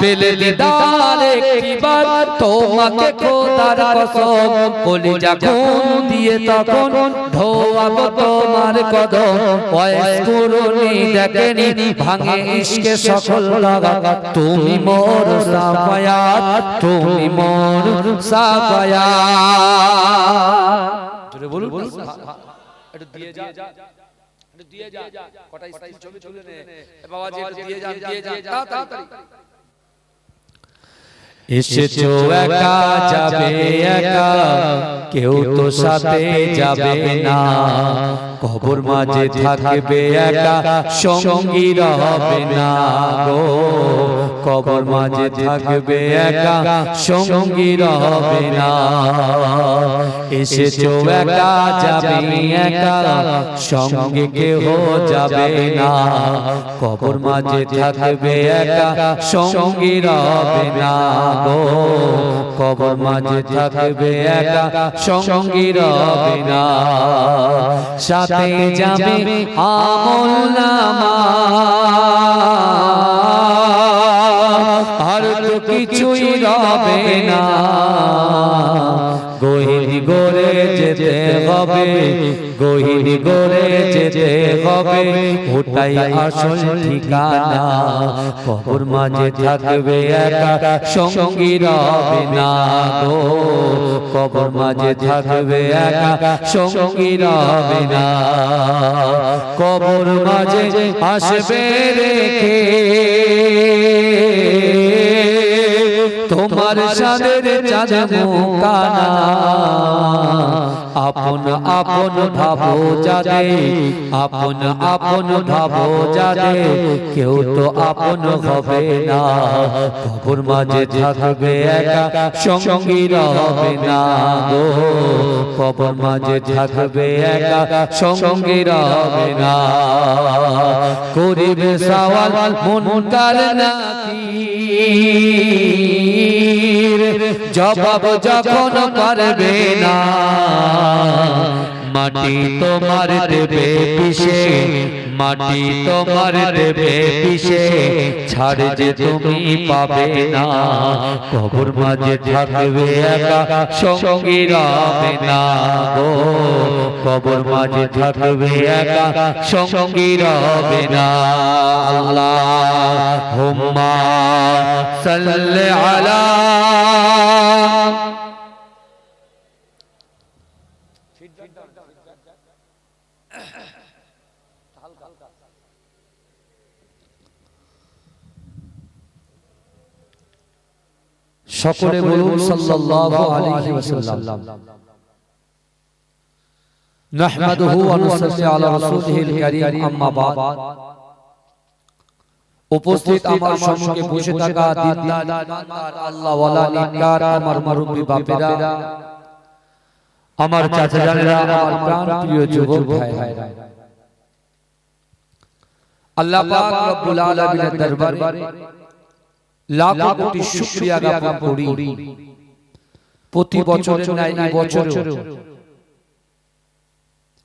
পেলে দিদার তোমাকে কসম দিয়ে তখন তোমার কদম। বয়স পুরনি দেখেনি, ভাঙে ইশকে সকল লাগা তুমি মোর সাফায়াত, তুমি মোর সাফায়াত। বলুন একটু দিয়ে যা। দিয়ে যা। কটা ছবি তুলে নে। বাবাজি একটু দিয়ে যান দিয়ে যান তাড়াতাড়ি। এসেছ একা যাবে একা। কেউ তো সাথে যাবে না। কবর মাঝে থাকবে একা। সঙ্গী হবে না গো। কবর মাঝে থাকবে একা। সঙ্গী হবে না। এসেছ একা যাবে একা। সঙ্গে কেউ যাবে না। কবর মাঝে থাকবে একা। সঙ্গী হবে না। গো কবর মাঝে থাকবে একা সঙ্গী রবে না। সাথে যাবে আমল নামা। আর তো কিছুই রবে না। গোহিনী গোরে গড়ে যেতে হবে। গহিনী গড়ে যেতে হবে। ওটাই আসল ঠিকানা। কবর মাঝে থাকবে একা। সঙ্গী রবে না গো। কবর মাঝে থাকবে একা। সঙ্গী রবে না। কবর মাঝে আসবে রেখে। তোমার সাদের চাঁদ মুকানা আপন আপন ভাবো যাদে। আপন আপন ভাবো যাদে। কেউ তো আপন হবে না। কবর মাঝে থাকবে একা। সঙ্গী হবে না গো। কবর মাঝে থাকবে একা। সঙ্গী হবে না। করিবে সওয়াল মন কার নাকির জবাব যখন পারবে না মাটি তোমার দেবে পিসে মাটি তোমার দেবে পিসে ছাড় যে তুমি পাবে না। কবর মাঝে থাকবে একা সঙ্গী রবে না গো। কবর মাঝে থাকবে একা সঙ্গী রবে না। আল্লাহ হুম্মা সাল্লি আলা সকলে বলুন সাল্লাল্লাহু আলাইহি ওয়াসাল্লাম। ওয়া নুসাল্লি আলা রাসূলিহিল কারীম আম্মা বাদ। উপস্থিত আমার সম্মুখে বসে থাকা দিনদার ইমানদার আল্লাহ ওয়ালা নিকার আমার মুরব্বি বাপেরা আমার চাচা জানেরা আমার প্রাণ প্রিয় যুবক ভাইরা। আল্লাহ পাক রব্বুল আলামিনের দরবারে লাখো কোটি শুকরিয়া জ্ঞাপন করি। প্রতি বছরের ন্যায় এই বছরেও।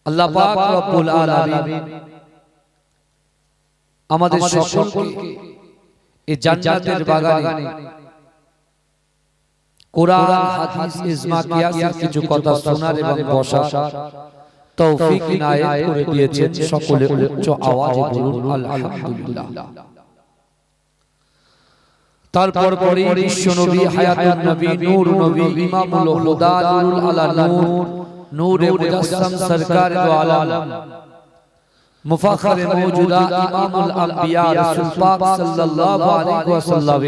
আল্লাহ পাক রব্বুল আলামিন আমাদের সকলকে এই জান্নাতের বাগানে কোরআন হাদিস ইজমা কিয়াসের কিছু কথা শোনার এবং বসার তৌফিক ইনায়েত করে দিয়েছেন সকলে উচ্চ আওয়াজে বলুন আলহামদুলিল্লাহ। তারপর পরে বিশ্ব নবী হায়াতুন নবী নূর নবী ইমামুল হুদা নুরুল আলা নূর নূরে মুজাসসাম সরকার দো আলম। মুফাখর মওজুদা ইমামুল আম্বিয়া রাসূল পাক সাল্লাল্লাহু আলাইহি ওয়াসাল্লাম।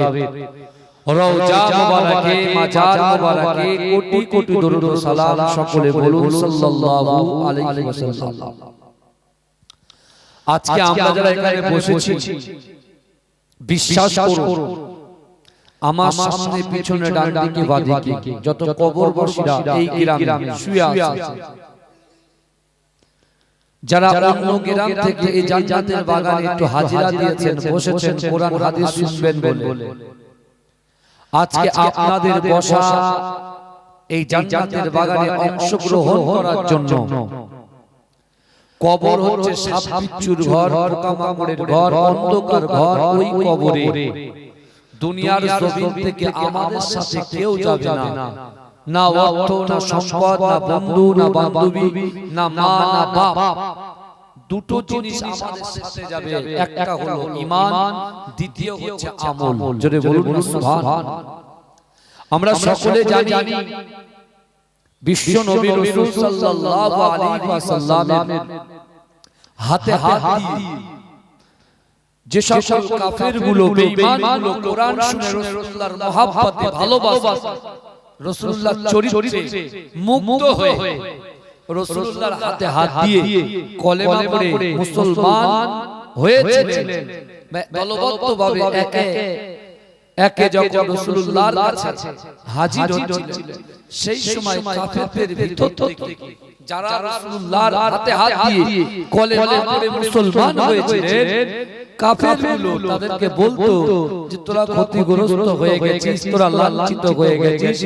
রওজা মুবারকে মাজার মুবারকে কোটি কোটি দরুদ ও সালাম সকলে বলুন সাল্লাল্লাহু আলাইহি ওয়াসাল্লাম। আজকে আমরা যারা এখানে বসেছি। বিশ্বাস করুন। আমার সামনে পিছনে ডান দিকে বাদিকে যত কবরবাসীরা এই গ্রামে শুয়ে আছে। যারা অন্য গ্রাম থেকে এই জান্নাতের বাগানে একটু হাজিরা দিয়েছেন বসেছেন কোরআন হাদিস শুনবেন বলে। আজকে আপনাদের বসা এই জান্নাতের বাগানে অংশগ্রহণ করার জন্য। কবর হচ্ছে সাপ ঘর পোকামাকড়ের ঘর অন্ধকার ঘর ওই কবরে। দুনিয়ার জমিন থেকে আমাদের সাথে কেউ যাবে না। না। অর্থ না সম্পদ না বন্ধু না বান্ধবী না মা না বাপ। দুটো জিনিস আমাদের সাথে যাবে। একটা হলো ঈমান দ্বিতীয় হচ্ছে আমল। জোরে বলুন সুবহান আমরা সকলে জানি বিশ্ব নবী রাসূল সাল্লাল্লাহু আলাইহি ওয়াসাল্লামের হাতে হাত দিয়ে যে সকল কাফেরগুলো বেঈমান কোরআন শুনে রাসূলুল্লাহর মহব্বতে ভালোবাসা। রাসূলুল্লাহর চরিত্রে মুগ্ধ হয়ে রাসূলুল্লাহর হাতে হাত দিয়ে কলেমা পড়ে মুসলমান হয়েছিলেন। দলবদ্ধভাবে একে একে যখন রাসূলুল্লাহর কাছে হাজির হচ্ছিলেন সেই সময় কাফেরদের ভিতর থেকে যারা রাসূলুল্লাহর হাতে হাত দিয়ে কলেমা পড়ে মুসলমান হয়েছিলেন কাফেরগুলো তাদেরকে বলতো যে তোরা ক্ষতিগ্রস্ত হয়ে গেছিস তোরা লাঞ্ছিত হয়ে গেছিস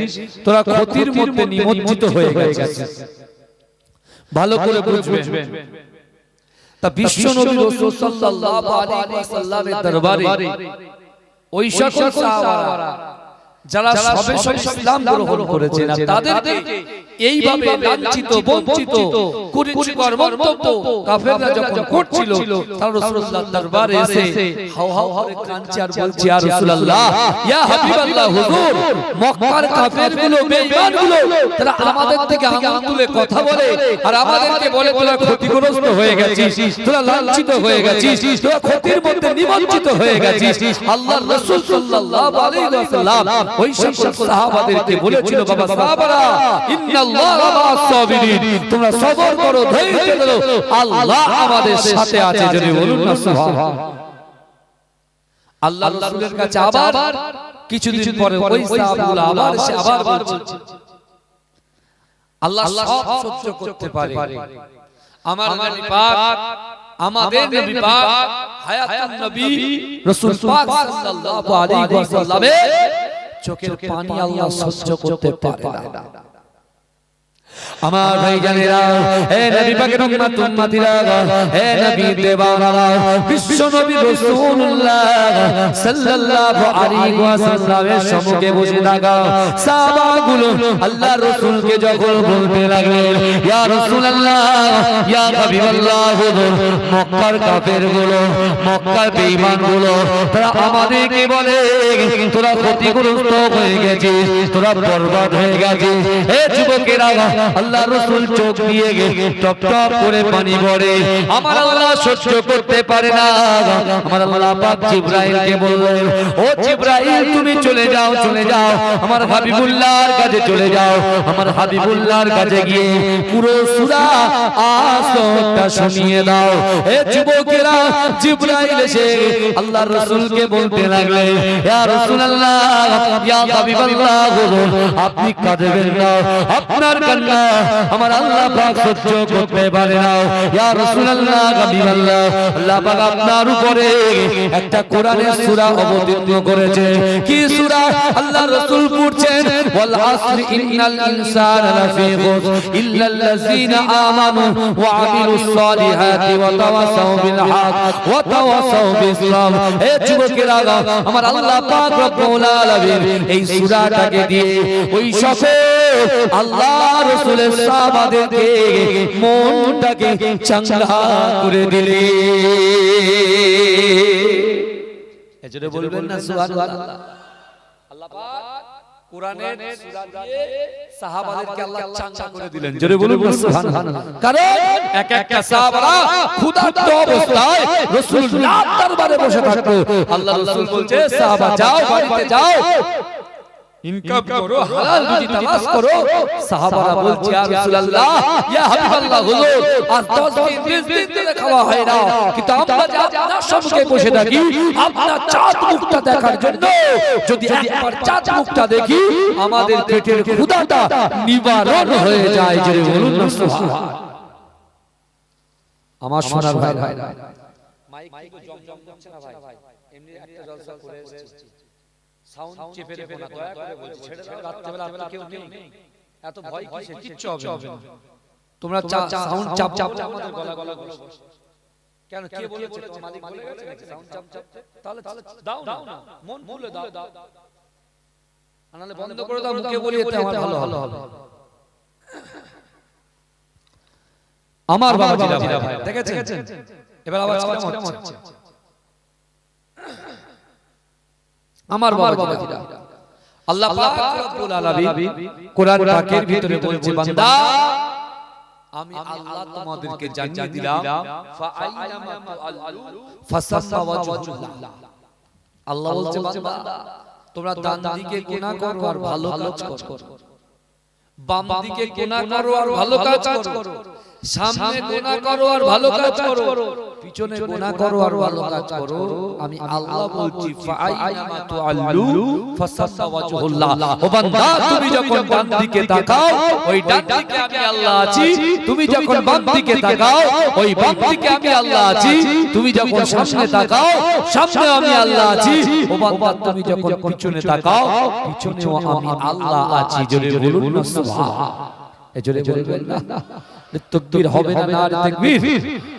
তোরা ক্ষতির মধ্যে নিমজ্জিত হয়ে গেছিস। ভালো করে বুঝবেন তা বিশ্ব নবী রাসূল সাল্লাল্লাহু আলাইহি ওয়াসাল্লামের দরবারে ওই সকল সাহাবারা যারা সবে সবে ইসলাম গ্রহণ করেছেন তাদেরকে এইভাবে লাঞ্ছিত বঞ্চিত কুরুচিকর মন্তব্য কাফেররা যখন করছিল তারা রাসূলুল্লাহর দরবারে এসে হাও হাও করে কাঁদছে আর বলছে ইয়া রাসূলুল্লাহ ইয়া হাবিবাল্লাহ হুজুর মক্কার কাফেরগুলো বেঈমানগুলো তারা আমাদের থেকে আঙ্গুলে কথা বলে আর আমাদেরকে বলে তোরা ক্ষতিগ্রস্ত হয়ে গেছিস তোরা লাঞ্ছিত হয়ে গেছিস তোরা ক্ষতির মধ্যে নিমজ্জিত হয়ে গেছিস। আল্লাহর রাসূল সাল্লাল্লাহু আলাইহি ওয়াসাল্লাম ওই সকল সাহাবাদেরকে বলেছিল বাবা সাহাবারা সাবিরিন তোমরা সবর করো ধৈর্য ধরো। আল্লাহ আমাদের সাথে আছে যদি বলুন না আল্লাহ রাসূলের কাছে আবার কিছুদিন পরে ওই সাহাবাগুলো আবার সে আবার বলছে। আল্লাহ সব সহ্য করতে পারে। আমার নবী পাক আমাদের নবী পাক হায়াতুন নবী রাসূল পাক সাল্লাল্লাহু আলাইহি ওয়াসাল্লামের চোখের পানি আল্লাহ সহ্য করতে পারে না। আমার ভাই জানেরা হে নবী পাকের উম্মত উম্মতিরা হে নবী দেওয়ানা বিশ্ব নবী রাসূলুল্লাহ সাল্লাল্লাহু আলাইহি ওয়াসাল্লামের সম্মুখে বসে থাকা সাহাবাগুলো আল্লাহ রাসূলকে যখন বলতে লাগলেন ইয়া রাসূলুল্লাহ ইয়া হাবিবাল্লাহ হুজুর মক্কার কাফেরগুলো মক্কার বেঈমানগুলো তারা আমাদেরকে বলে তোরা ক্ষতিগ্রস্ত হয়ে গেছিস তোরা বরবাদ হয়ে গেছিস হে যুবকেরা আল্লাহ রসুল চোখ দিয়ে টপ টপ করে পানি পড়ে আমার আল্লাহ সহ্য করতে পারে না। আমার আল্লাহ পাক জিব্রাইলকে বললেন ও জিব্রাইল তুমি চলে যাও চলে যাও। আমার হাবিবুল্লাহর কাছে চলে যাও। আমার হাবিবুল্লাহর কাছে গিয়ে পুরো সূরা আসরটা শুনিয়ে দাও। হে যুবকেরা জিব্রাইল এসে আল্লাহর রাসূলকে বলতে লাগলেন ইয়া রাসূলুল্লাহ ইয়া হাবিবাল্লাহ আপনি কাঁদবেন না। আপনার কান্না আমার আল্লাহ পাক সহ্য করতে পারে না। ইয়া রাসূলুল্লাহ, হাবিবাল্লাহ, আল্লাহ পাক আপনার উপরে একটা কোরআনের সূরা অবতীর্ণ করেছে। কি সূরা? আল্লাহ রাসূল পড়ছেন, ওয়াল আসরি ইন্নাল ইনসানা লাফি খুসর ইল্লাল্লাযিনা আমানু ওয়া আমিলুস সালিহাতি ওয়া তাওয়াসাউ বিল হক ওয়া তাওয়াসাউ বিসলাম হে যুবকেরা, আমার আল্লাহ পাক রব্বুল আলামিন এই সূরাটাকে দিয়ে ওই সকল আল্লাহ রাসূলের সাহাবাদেরকে মনটাকে চাঙ্গা করে দিলে। এজন্য বলবেন না সুবহানাল্লাহ আল্লাহ। পাক কোরআনের সূরা দিয়ে সাহাবাদেরকে আল্লাহ চাঙ্গা করে দিলেন। জোরে বলুন না সুবহানাল্লাহ কারণ এক একটা সাহাবারা ক্ষুধার্ত অবস্থায় রাসূলুল্লাহ দরবারে বসে থাকতো। আল্লাহ রাসূল বলছে সাহাবা যাও বাড়িতে যাও। ইনকাম করো হালাল রুজি তালাশ করো। সাহাবারা বলছে ইয়া রাসূলুল্লাহ ইয়া হাবিবাল্লাহ হুজুর আর 10 দিন 20 দিন ধরে খাওয়া হয় না। কিন্তু আমরা যে আপনার সম্মুখে বসে থাকি আপনার চাঁদ মুখটা দেখার জন্য। যদি একবার চাঁদ মুখটা দেখি আমাদের পেটের ক্ষুধাটা নিবারণ হয়ে যায় যে বলুন না সুবহান। আমার সোনার ভাই ভাই। মাইক কিন্তু জমজম করছে না ভাই? এমনি একটা জলসা করে এসেছি। সাউন্ড চেপে রেখো না দয়া করে বলছি ছেড়ে দাও রাত্রিবেলা আপনার কেউ নেই। এত ভয় কিসে কিচ্ছু হবে না। তোমরা সাউন্ড চাপ চাপ আমাদের গলা গলা কেন? কে বলেছে? মালিক বলে গেছে নাকি? সাউন্ড চাপ চাপ তাহলে তাহলে দাও দাও না। মন খুলে দাও। আনালে বন্ধ করে দাও মুখে বলি এতে আমার ভালো ভালো হবে। আমার বাবা ভাই দেখেছেন? এবার আবার হচ্ছে। আমার বাবা জিরা আল্লাহ পাক রব্বুল আলামিন কোরআন পাকের ভিতরে বলছে বান্দা আমি আল্লাহ তোমাদেরকে জানিয়ে দিলাম তুআল্লু ফাসাম্মা ওয়াজহুল্লাহ। আল্লাহ বলছে বান্দা তোমরা ডান দিকে গুনাহ করো আর ভালো কাজ করো। বাম দিকে গুনাহ করো আর ভালো কাজ করো। সামনে গুনাহ করো আর ভালো কাজ করো। পিছনে গুনাহ করো আর ভালো কাজ করো। আমি আল্লাহ বলছি ফাআইনামা তুআল্লু ফাসাম্মা ওয়াজহুল্লাহ ও বান্দা তুমি যখন ডান দিকে তাকাও ওই ডান দিকে আমি আল্লাহ আছি। তুমি যখন বাম দিকে তাকাও ওই বাম দিকে আমি আল্লাহ আছি। তুমি যখন সামনে তাকাও সামনে আমি আল্লাহ আছি। ও বান্দা তুমি যখন পিছনে তাকাও পিছনেও আমি আল্লাহ আছি। জোরে বলুন সুবহান। এ জোরে বলবেন না তকবীর হবে না আর তাকবীর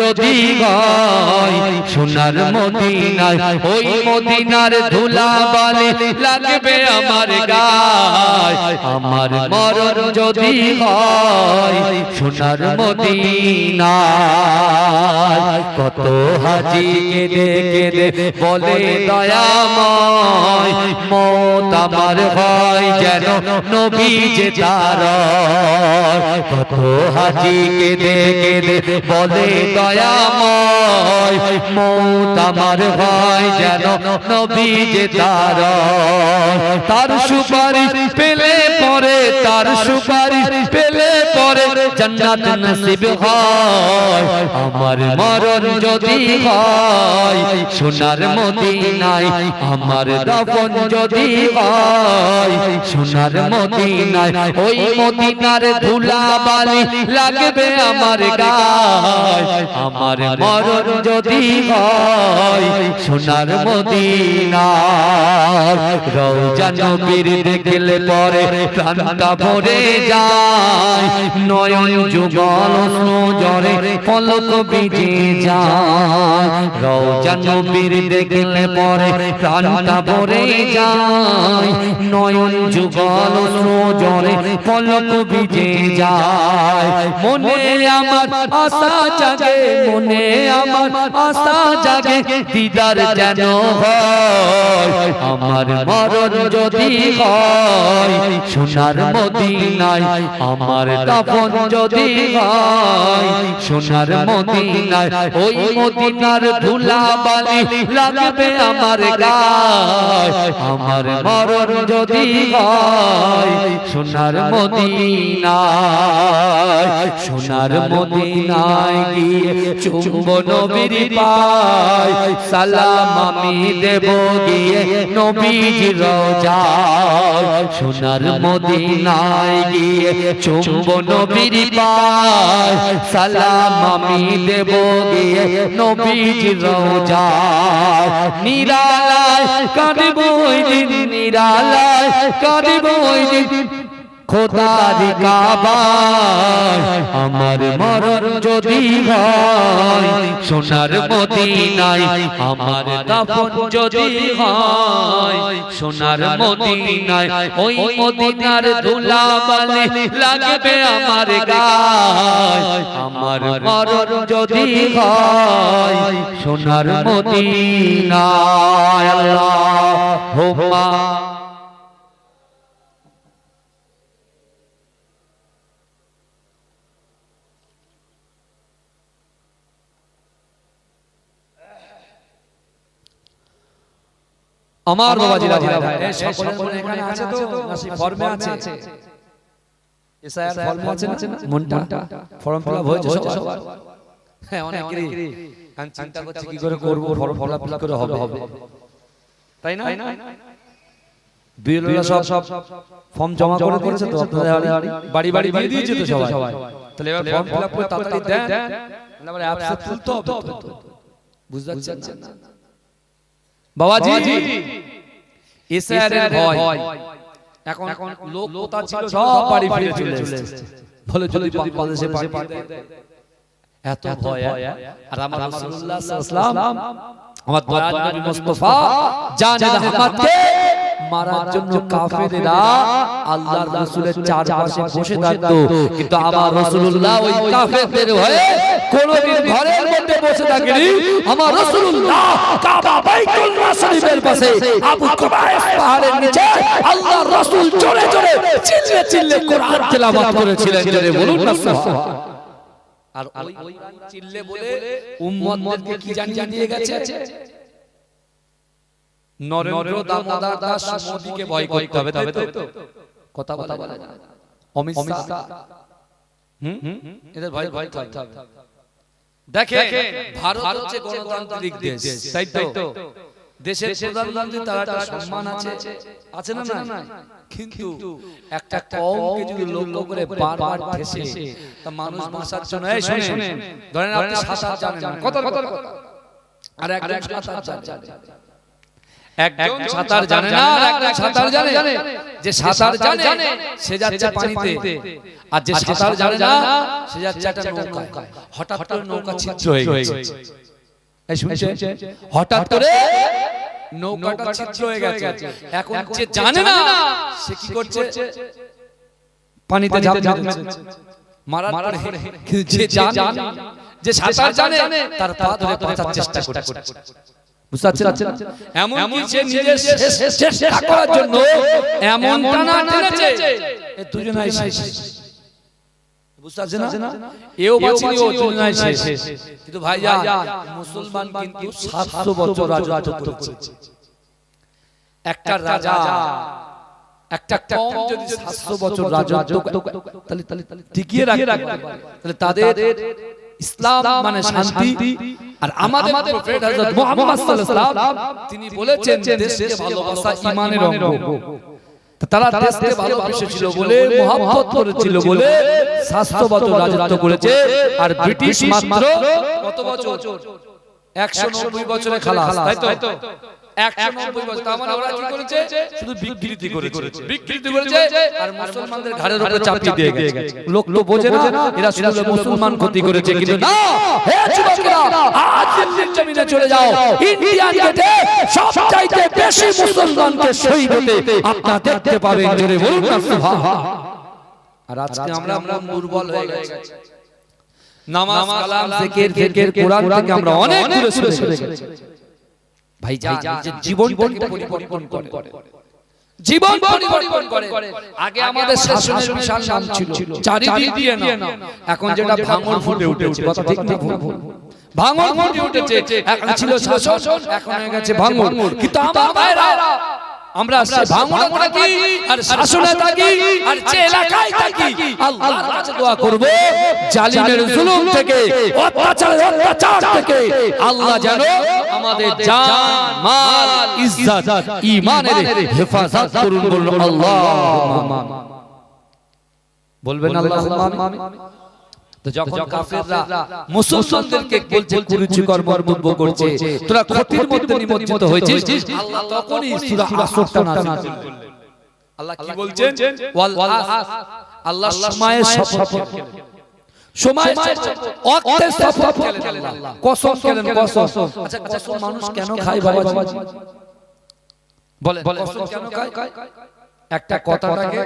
যদি হয় সোনার মদিনায় ওই মদিনার ধুলা বালি লাগবে আমার গায়। আমার মরণ যদি হয় সোনার মদিনায়। কত হাজি কেঁদে কেঁদে বলে দয়াময় মত আমার হয় যেন নবী যে তার কত হাজি কেঁদে কেঁদে বলে দয়াময়। মত আমার হয় যেন নবী যে তার তার সুপারিশ পেলে পরে তার সুপারিশ পেলে জান্নাত নসিব হয়। আমার মরণ যদি হয় সোনার মদিনায় আমার দাফন যদি হয় সোনার মদিনায় ওই মদিনার ধুলা বালি লাগবে আমার গায়। আমার মরণ যদি হয় সোনার মদিনায় রওজা নবীর দেখলে পরে প্রাণটা ভরে যায়। নয়ন জরে পলক বিজে যায়। রওজা নবীর দেখলে পরে প্রাণটা ভরে যায়। নয়ন যুগল জরে পলক বিজে যায়। মনে আমার আশা জাগে, মনে আমার আশা জাগে, দিদার যেন আমার মরণ যদি হয়, সোনার মদিনায় আমার দাফন যদি হয় সোনার মদিনায় ওই মদিনার ধুলা বালি লাগবে আমার গায়। আমার মরণ যদি হয় সোনার মদিনায় সোনার মদিনায় গিয়ে চুম্ব নবীর পায়। সালাম আমি দেব গিয়ে নবীজি রোজায় সোনার মদিনায় গিয়ে চুম্ব নবীর পায় সালাম আমি দেব গিয়ে নবীজি রোজায় নিরালায় কাঁদব ওই দিন, নিরালায় কাঁদব ওই দিন। খোদার কাবায় আমার মরণ যদি হয়, সোনার মদিনায় আমার দাফন যদি হয়, সোনার মদিনায় ওই মদিনার ধুলা লাগবে আমার গায়। আমার মরণ যদি হয়, সোনার মদিনায় আল্লাহ হোমা আমার বাবাজিরা ভাই এই সকলের মনে এখানে আছে তো? নাসি ফর্মে আছে? এসআইআর ফর্মে আছে? না মনটা? ফর্ম ফিল আপ হয়েছে সবার? হ্যাঁ অনেকেরই আমি চিন্তা করছি কি করে করব? ফর্ম ফলাফল করে হবে। হবে। তাই না? বিএলওরা সব সব ফর্ম জমা করে দিয়েছে তো আপনাদের বাড়ি বাড়ি বাড়ি দিয়ে দিয়েছে তো সবাই? তাহলে এবার ফর্ম ফিল আপ করে তাড়াতাড়ি দেন। আবার অ্যাপসে তুলতে হবে তো। বুঝতে পারছেন বাবাজি? এসআর ভয়। এখন এখন লোক কোথা ছিল সব বাড়ি ফিরে চলে এসেছে। বলে যদি বাংলাদেশে পাঠিয়ে এত ভয় আর আমার রাসূলুল্লাহ সাল্লাল্লাহু আলাইহি আমার নবী মুস্তাফা রহমতকে মারার জন্য কাফেরেরা আল্লাহর রাসূলের চারপাশে বসে থাকতো কিন্তু আমার রাসূলুল্লাহ ওই কাফেরদের ভয়ে কোনদিন ঘরের মধ্যে বসে থাকেনি আমার রাসূলুল্লাহ কাবা বাইতুল্লাহ শরীফের পাশে আবু কুবাইস পাহাড়ের নিচে আল্লাহর রাসূল জোরে জোরে চিল্লে চিল্লে কোরআন তেলাওয়াত করেছিলেন জোরে বলুন না সুবহান আর ওই ওই চিল্লে বলে উম্মতদেরকে কি জানিয়ে দিয়ে গেছে নরেন্দ্র দামোদর দাস মোদিকে ভয় করতে হবে তাই তো? কথা বলা বলা অমিত শাহ। হুম? এদের ভয় ভয় করতে হবে। দেখে ভারত হচ্ছে গণতান্ত্রিক দেশ তাই তো? দেশের প্রধানমন্ত্রী তার একটা সম্মান আছে। আছে। না না কিন্তু একটা কমকে যদি লক্ষ্য করে বারবার ঠেসে তা মানুষ বাঁচার জন্য এই শুনে ধরেন আপনি সাঁতার জানেন না। কত কত আর একজন সাঁতার জানে। একজন সাঁতার জানে না একজন সাঁতার জানে। যে সাঁতার জানে সে যাচ্ছে পানিতে। আর যে সাঁতার জানে না সে যাচ্ছে একটা নৌকায়। হঠাৎ করে নৌকা ছিদ্র হয়ে গেছে। হঠাৎ করে নৌকাটা ছিদ্র হয়ে গেছে। এখন যে জানে না সে কি করছে? পানিতে ঝাঁপ মারছে। মারার পরে যে জানে যে সাঁতার জানে তার পা ধরে বাঁচার চেষ্টা করছে। বুঝতে পারছেন? এমন কি নিজের চেষ্টা করার জন্য এমন টানা টেনেছে। দুজনাই শেষ। বুঝতে পারছেন না? এও বাঁচেনি ও দুজনাই শেষ। কিন্তু ভাইয়া মুসলমান কিন্তু 700 বছর রাজত্ব করেছে। একটা রাজা একটা কম যদি 700 বছর রাজত্ব তাহলে তাহলে টিকিয়ে রাখতে তাহলে তাদের ইসলাম মানে শান্তি আর আমাদের প্রফেট হযরত মুহাম্মদ সাল্লাল্লাহু আলাইহি তিনি বলেছেন দেশকে ভালোবাসা ঈমানের অঙ্গ। তারা দেশকে ভালোবেসেছিল বলে মহব্বত করেছিল বলে স্বাস্থ্য রাজত্ব করেছে। আর ব্রিটিশ মাত্র কত বছর? 190 বছরে? খালাস তাই তো? 190 বছর তার মানে ওরা কি করেছে শুধু বিকৃতি করেছে। বিকৃতি করেছে আর মুসলমানদের ঘাড়ের উপরে চাপিয়ে দিয়ে গেছে। লোক তো বোঝে না এরা শুধু মুসলমান ক্ষতি করেছে কিন্তু না হে যুবকেরা আজ দিল্লির জমিনে চলে যাও ইন্ডিয়ান গেটে সবচাইতে বেশি মুসলমানকে শহীদ হতে আপনারা দেখতে পাবেন জোরে বলুন না সুবহান আর আজকে আমরা আমরা দুর্বল হয়ে গেছি। নামাজ কালাম জিকির ফিকির কোরআন থেকে আমরা অনেক দূরে সরে গেছি ভাই নিজের জীবনটাকে পরিবর্তন করে। জীবন পরিবর্তন করে। আগে আমাদের শাসনের বিশাল নাম ছিল। চারিদিক দিয়ে না এখন যেটা ভাঙন ফুটে উঠেছে। কথা ঠিক না ভুল। ভাঙন ফুটে উঠেছে। এখন ছিল শাসন। এখন হয়ে গেছে ভাঙন। কিন্তু আমার ভাইরা আমরা সে ভাঙনটা কি আর শাসনে থাকি আর যে এলাকায় থাকি আল্লাহর কাছে দোয়া করব। জালিমের জুলুম থেকে অত্যাচারের অত্যাচার থেকে আল্লাহ যেন আমাদের জান মাল ইজ্জত ঈমানের হেফাজত করুন বলুন আল্লাহুম্মা বলবেন আল্লাহুম্মা আমিন। তো যখন কাফেররা মুসলমানদেরকে বলছে কুরুচিকর মন্তব্য করছে তোরা ক্ষতির মধ্যে নিমজ্জিত হয়েছিস? আল্লাহ তখনই সূরা আসরটা নাযিল করলেন। আল্লাহ কি বলছেন? ওয়াল আস। আল্লাহ সময়ের শপথ সময় অক্তের শপথ খেলেন আল্লাহ। কসম খেলেন কসম। আচ্ছা কসম মানুষ কেন খায় বাবাজি? বলে কসম কেন খায়? একটা কথাটাকে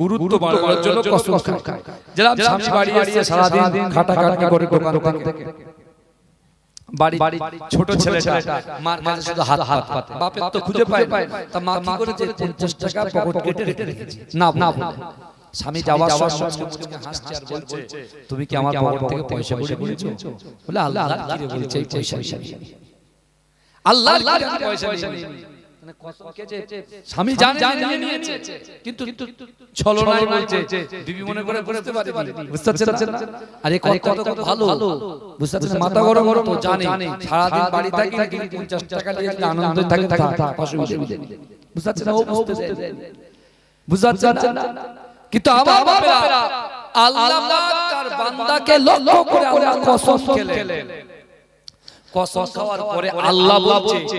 গুরুত্ব বাড়ানোর জন্য কসম খায় যারা স্বামী বাড়ি আসছে সারা দিন খাটাখাটি করে দোকান থেকে। বাড়ি ছোট ছেলেটা মার কাছে শুধু হাত হাত পাতে। বাপের তো খুঁজে পায় তা মা কি করেছে 50 টাকা পকেট কেটে রেখে রেখেছে? না না স্বামী যাওয়ার সময় মুচকে হাসছে আর বলছে তুমি কি আমার পকেট থেকে পয়সা করে নিয়েছো বলে আল্লাহ কি বলছে এই পয়সা আল্লাহ পয়সা মানে কসম খেয়েছে, স্বামী জানে নিয়ে নিয়েছে কিন্তু ছলনায় বলছে বিবি মনে করে বুঝতে পারেনি বুঝতে পারছেন না আরে কত কত ভালো বুঝতে পারছেন মাথা গরম গরম তো জানে সারাদিন বাড়ি থাকি নাকি 50 টাকা নিয়ে আনন্দ থাকে থাক অসুবিধা বুঝতে পারছেন না ও বুঝতে চায় বুঝতে পারছেন না কিন্তু আমার বাপেরা আল্লাহ তার বান্দাকে লক্ষ্য করে আল্লাহ কসম খেলেন কসম খাওয়ার পরে আল্লাহ বলছে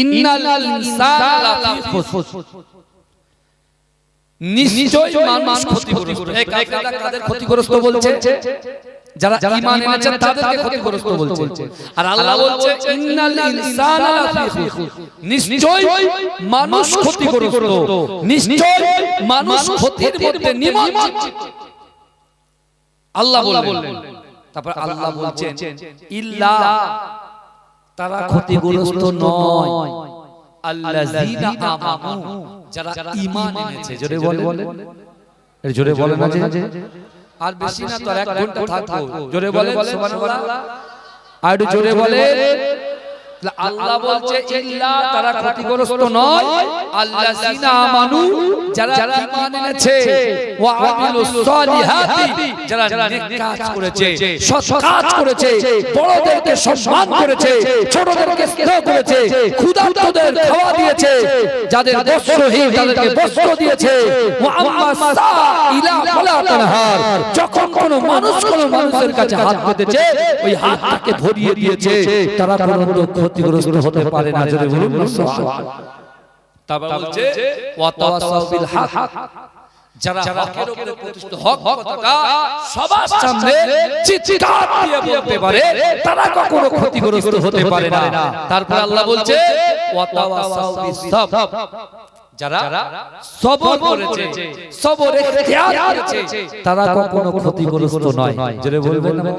ইন্নাল ইনসানা লাফি খুসর নিশ্চয় মানুষ ক্ষতিগ্রস্ত। এই কাফেররা কাদের ক্ষতিগ্রস্ত বলছে? যারা ঈমান এনেছেন তাদেরকে ক্ষতিগ্রস্ত বলছে। আর আল্লাহ বলছে ইন্নাল ইনসানা লাফি খুসর নিশ্চয় মানুষ ক্ষতিগ্রস্ত। নিশ্চয় মানুষ ক্ষতির মধ্যে নিমজ্জিত। আল্লাহ বললেন। তারপর আল্লাহ বলছেন ইল্লা তারা ক্ষতিগ্রস্ত নয়। আল্লাযীনা আমানু যারা ঈমান এনেছে। জোরে বলে এর জোরে বলে না যে। আর বেশি না তো এক ঘণ্টা থাকব। জোরে বলে সুবহানাল্লাহ। আর একটু জোরে বলে আল্লাহ বলছে ইল্লা তারা ক্ষতিগ্রস্ত নয়। আল্লাযীনা আমানু যারা ঈমান এনেছে ওয়া আমিলুস সালিহাতি যারা নেক কাজ করেছে সৎ কাজ করেছে বড়দেরকে সম্মান করেছে ছোটদেরকে স্নেহ করেছে ক্ষুধার্তদের খাওয়া দিয়েছে যাদের বস্ত্রহীন তাদেরকে বস্ত্র দিয়েছে ওয়া আম্মা ইলা ফালা তানহার যখন কোন মানুষ কোন মানুষের কাছে হাত পেতেছে ওই হাতটাকে ভরিয়ে দিয়েছে তারা কোনো ক্ষতিগ্রস্ত হতে পারে না যদি বলুন না সুবহান তারপর বলছে ওয়া বিল হক। যারা হকের উপরে প্রতিষ্ঠিত হক কথাটা সবার সামনে চিৎকার দিয়ে বলতে পারে তারা কখনো ক্ষতিগ্রস্ত হতে পারে না। তারপর আল্লাহ বলছে ওয়া বিস সাবর যারা সবর করেছে সবর ইখতিয়ার করেছে তারা কখনো ক্ষতিগ্রস্ত নয়। জেনে বলবেন না